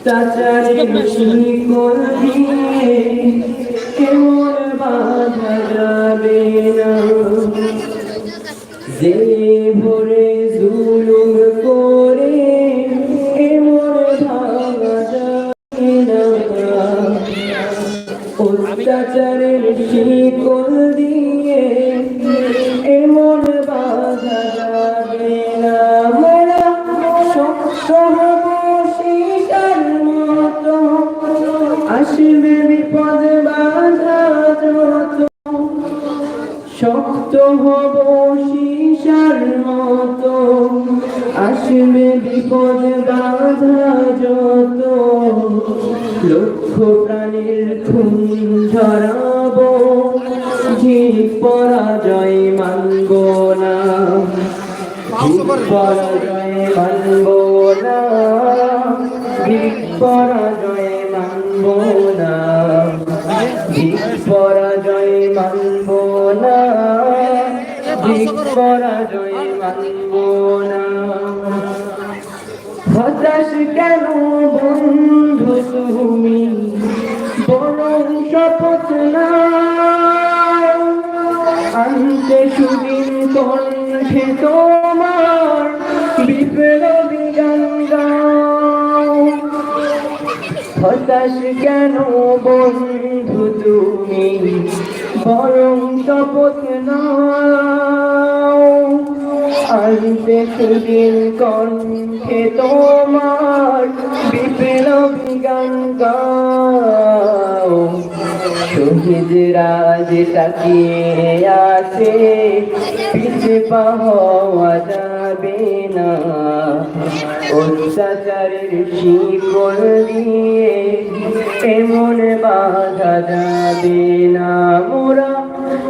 অত্যাচারের শিকল দিয়ে কেমন বাধা যাবে না। যে ভরে জুলুম করে, এমন ভাঙা যাবে না। অত্যাচারের শিকল দিয়ে, এমন বাধা যাবে না। মোরা আসবে বিপদ বাধা যত। শক্ত হব সীসার মতো। আসবে বিপদ বাধা যত। লক্ষ প্রাণের খুন ঝরাবো ঠিক পরাজয় মানব না। পরাজয় মানব না। পরাজয় মানব ঠিক পরাজয় মানব না। ঠিক পরাজয় মানব না। হতাশ কেন বন্ধু তুমি? বরং শপথ না আনতে সুদিন কণ্ঠে তোমার বিপ্লবী গান হতাশ কেন বন্ধু বরং শপথ নাও। আনতে কণ্ঠে তোমার বিপ্লবী গান গাও। শহীদ রাজ তাকিয়ে আছে। পিছে পাওয়া যাবে না। অত্যাচারের শিকল দিয়ে এমন বাধা যাবে না। মোরা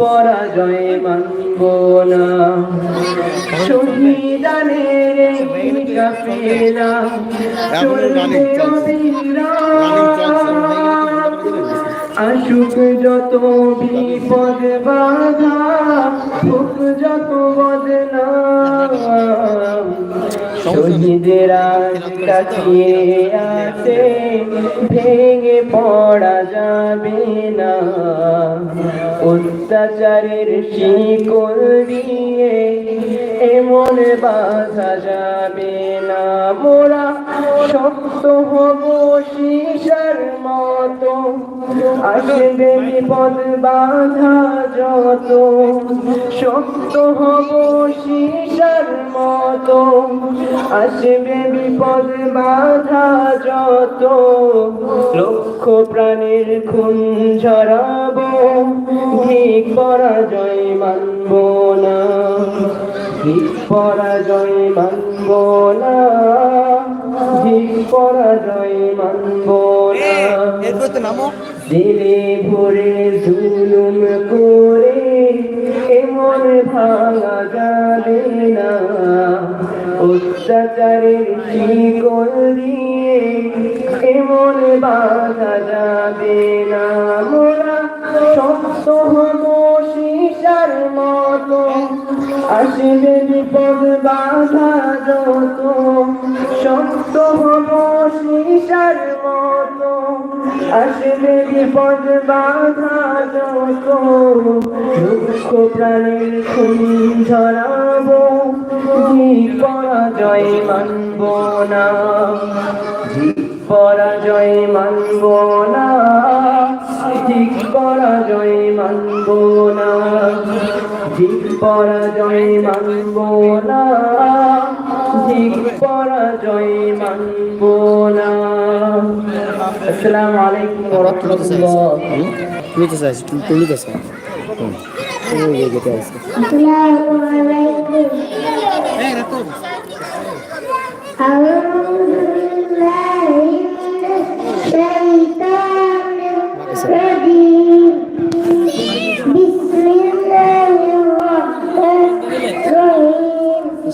পরাজয় মানব না শহীদানের কাফেলা। আসুক যত বিপদ বাধা যত বদনাম শহীদেরা আছে, ভেঙে পড়া যাবে না। অত্যাচারের শিকল দিয়ে এমন বাধা যাবে না। মোরা শক্ত হব সীসার মতো আসবে বিপদ বাধা যত। শক্ত হব সীসার মতো, আসবে বিপদ বাধা যত। লক্ষ প্রাণের খুন ঝরাবো ঠিক পরাজয় মানব না। ঠিক পরাজয় মানব না ঠিক পরাজয় মানব এরপর তো নামো। ভরে জুলুম করে এমন ভাঙা যাবে না। অত্যাচারের শিকল দিয়ে এমন যাবে না। মোরা শক্ত হব সীসার মতো আসবে বিপদ বাধা যত, শক্ত হব সীসার মতো। আসবে বিপদ বাধা যত, দুঃখ প্রাণের খুন ঝরাবো পরাজয় মানব না। পরাজয় মানব না পরাজয় মানব না। ঠিক পরাজয় মানব না, ঠিক পরাজয় মানব না। আসসালামু আলাইকুম ওয়া রাহমাতুল্লাহ। নিচে তো চাইছো তুমি তুমি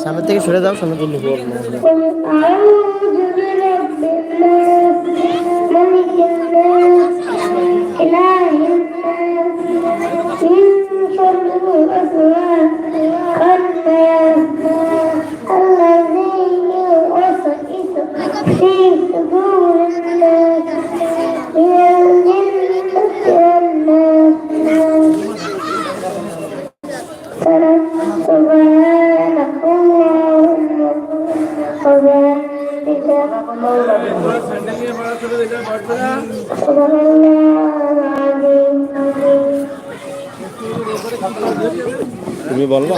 সামনে থেকে সরে যাও সামনে থেকে নিবো তুমি বলো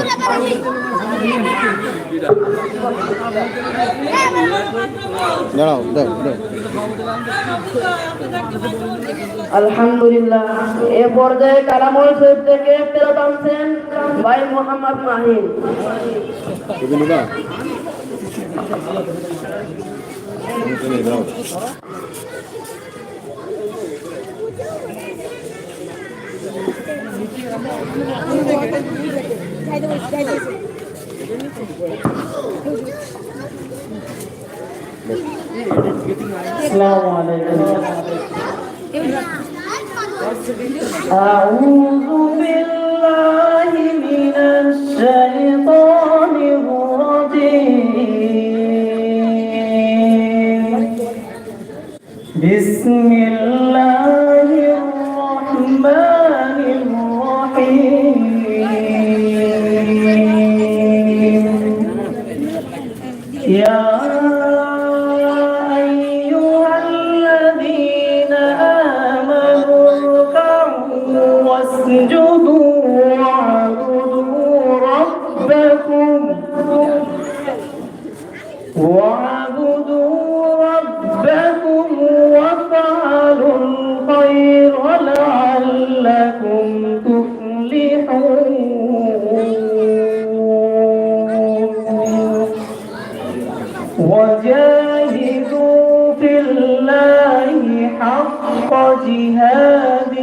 আলহামদুলিল্লাহ এ পর্যায়ে কালামল সৈব থেকে ফেরত আনছেন ভাই মোহাম্মদ মাহিন। أعوذ esse جهاد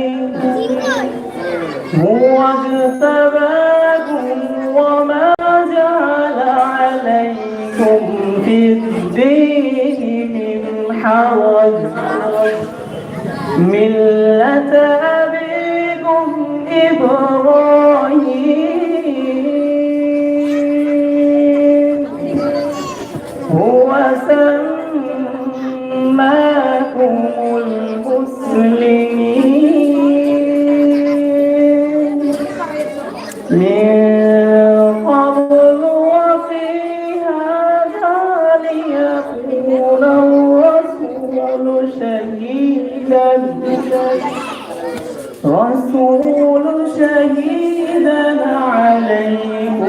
رسول شهيدا عليكم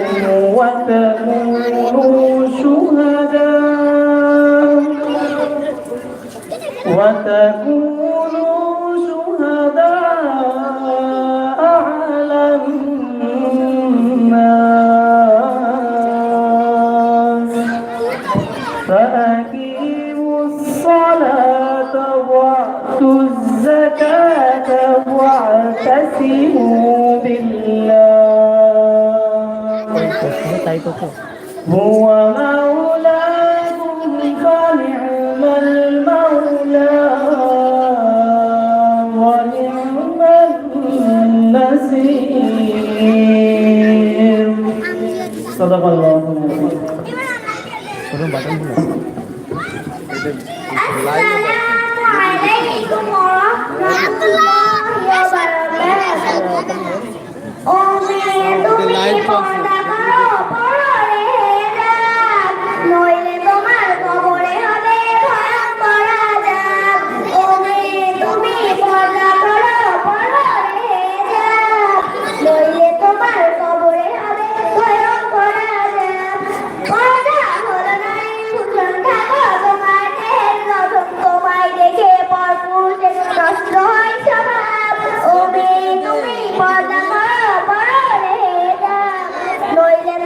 وتكونوا شهداء. وتكونوا Boa.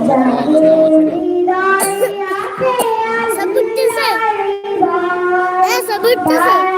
এতে ঢুকলি সব উঠতেছে।